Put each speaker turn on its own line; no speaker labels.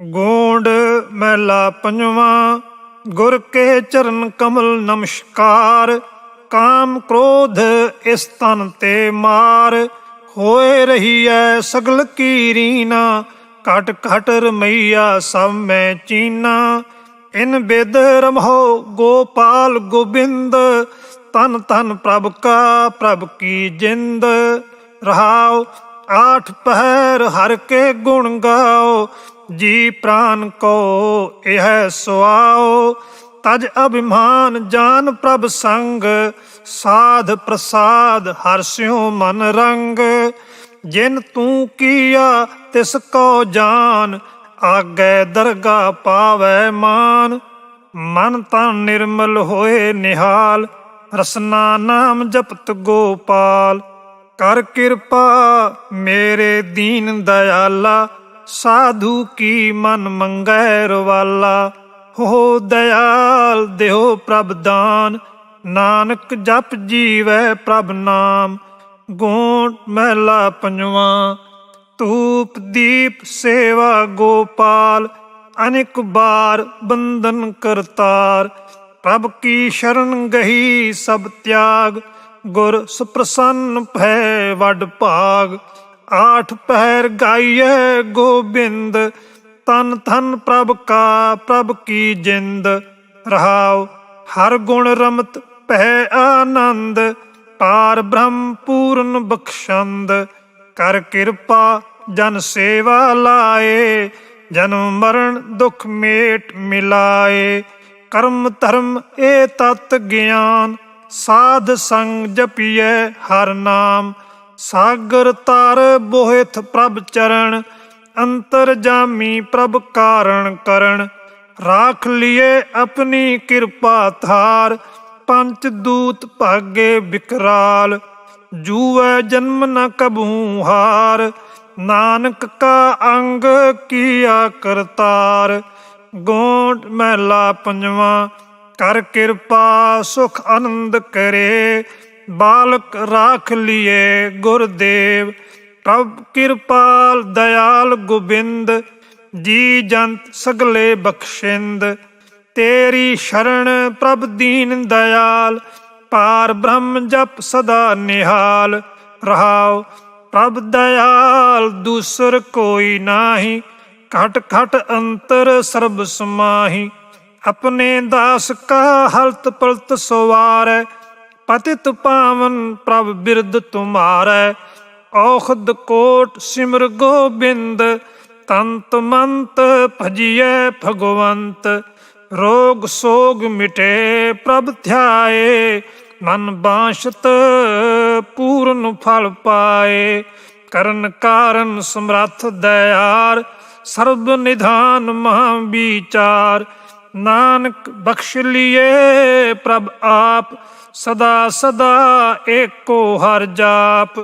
ਗੋਂਡ ਮਹਿਲਾ ਪੰਜਵਾਂ, ਗੁਰ ਕੇ ਚਰਨ ਕਮਲ ਨਮਸਕਾਰ, ਕਾਮ ਕ੍ਰੋਧ ਇਸ ਤਨ ਤੇ ਮਾਰ ਹੋਏ ਰਹੀ ਐ ਸਗਲ ਕੀ ਰੀਨਾ ਘਟ ਘਟ ਰਮਈਆ ਸਭ ਮੈਂ ਚੀਨਾ। ਇਨ ਬੇਦ ਰਮਹੋ ਗੋਪਾਲ ਗੋਬਿੰਦ, ਤਨ ਤਨ ਪ੍ਰਭ ਕਾ ਪ੍ਰਭ ਕੀ ਜਿੰਦ। ਰਹਾਉ, ਆਠ ਪਹਿਰ ਹਰ ਕੇ ਗੁਣ ਗਾਓ ਜੀ ਪ੍ਰਾਨ ਕੋ, ਇਹ ਸੁਆਓ। ਤਜ ਅਭਿਮਾਨ ਜਾਨ ਪ੍ਰਭ ਸੰਗ, ਸਾਧ ਪ੍ਰਸਾਦ ਹਰਸਿਓ ਮਨ ਰੰਗ। ਜਿਨ ਤੂੰ ਕੀਆ, ਤਿਸ ਕੋ ਜਾਨ, ਆਗੇ ਦਰਗਾ ਪਾਵੈ ਮਾਨ। ਮਨ ਤਨ ਨਿਰਮਲ ਹੋਏ ਨਿਹਾਲ, ਰਸਨਾ ਨਾਮ ਜਪਤ ਗੋਪਾਲ। ਕਰ ਕਿਰਪਾ ਮੇਰੇ ਦੀਨ ਦਇਆਲਾ ਸਾਧੂ ਕੀ ਮਨ ਮੰਗੈ ਰਵਾਲਾ? ਹੋ ਦਇਆਲ ਦਿਓ ਪ੍ਰਭ ਦਾਨ, ਨਾਨਕ ਜਪ ਜੀਵੈ ਪ੍ਰਭ ਨਾਮ। ਗੋਂਡ ਮਹਿਲਾ ਪੰਜਵਾਂ, ਧੂਪ ਦੀਪ ਸੇਵਾ ਗੋਪਾਲ, ਅਨੇਕ ਬਾਰ ਬੰਧਨ ਕਰਤਾਰ। ਪ੍ਰਭ ਕੀ ਸ਼ਰਨ ਗਹੀ ਸਭ ਤਿਆਗ, ਗੁਰ ਸੁਪ੍ਰਸੰਨ ਭੈ ਵੱਡ ਭਾਗ। ਆਠ ਪਹਿਰ ਗਾਈਐ ਗੋਬਿੰਦ, ਤਨ ਤਨ ਪ੍ਰਭ ਕਾ ਪ੍ਰਭ ਕੀ ਜਿੰਦ। ਰਹਾਉ ਹਰ ਗੁਣ ਰਮਤ ਪਹਿ ਆਨੰਦ, ਪਾਰ ਬ੍ਰਹਮ ਪੂਰਨ ਬਖਸ਼ੰਦ। ਕਰ ਕਿਰਪਾ ਜਨ ਸੇਵਾ ਲਾਏ ਜਨਮ ਮਰਨ ਦੁਖ ਮੇਟ ਮਿਲਾਏ। ਕਰਮ ਧਰਮ ਏ ਤਤ ਗਿਆਨ, ਸਾਧ ਸੰਗ ਜਪੀਐ ਹਰ ਨਾਮ। ਸਾਗਰ ਤਰ ਬੋਹਿਤ ਪ੍ਰਭ ਚਰਨ ਅੰਤਰ ਜਾਮੀ ਪ੍ਰਭ ਕਾਰਣ ਕਰਨ। ਰਾਖ ਲਿਏ ਆਪਣੀ ਕਿਰਪਾ ਧਾਰ, ਪੰਚ ਦੂਤ ਭਾਗੇ ਵਿਕਰਾਲ ਜੂਐ ਜਨਮ ਨ ਕਬੂ ਹਾਰ, ਨਾਨਕ ਕਾ ਅੰਗ ਕੀਆ ਕਰਤਾਰ। ਗੋਂਡ ਮਹਿਲਾ ਪੰਜਵਾਂ, ਕਰ ਕਿਰਪਾ ਸੁਖ ਆਨੰਦ ਕਰੇ। ਬਾਲਕ ਰਾਖ ਲਿਏ ਗੁਰਦੇਵ, ਪ੍ਰਭ ਕਿਰਪਾਲ ਦਇਆਲ ਗੋਬਿੰਦ, ਜੀ ਜੰਤ ਸਗਲੇ ਬਖਸ਼ਿੰਦ। ਤੇਰੀ ਸ਼ਰਨ ਪ੍ਰਭ ਦੀਨ ਦਇਆਲ, ਪਾਰ ਬ੍ਰਹਮ ਜਪ ਸਦਾ ਨਿਹਾਲ। ਰਹਾਉ, ਪ੍ਰਭ ਦਇਆਲ ਦੂਸਰ ਕੋਈ ਨਾਹੀ, ਘਟ ਘਟ ਅੰਤਰ ਸਰਬ ਸਮਾਹੀ। ਆਪਣੇ ਦਾਸ ਕਾ ਹਲਤ ਪਲਤ ਸਵਾਰੈ ਪਤਿਤ ਪਾਵਨ ਪ੍ਰਭ ਬਿਰਦ ਤੁਮਾਰੈ, ਔਖਦ ਕੋਟ ਸਿਮਰ ਗੋਬਿੰਦ, ਤੰਤ ਮੰਤ ਭਜੀਐ ਭਗਵੰਤ, ਰੋਗ ਸੋਗ ਮਿਟੇ ਪ੍ਰਭ ਧਿਆਏ, ਮਨ ਬਾਸ਼ਤ ਪੂਰਨ ਫਲ ਪਾਏ। ਕਰਨ ਕਾਰਨ ਸਮਰੱਥ ਦਇਆਰ, ਸਰਬ ਨਿਧਾਨ ਮਹਾ ਵਿਚਾਰ ਨਾਨਕ ਬਖਸ਼ ਲਿਏ ਪ੍ਰਭ ਆਪ ਸਦਾ ਸਦਾ ਏਕੋ ਹਰ ਜਾਪ।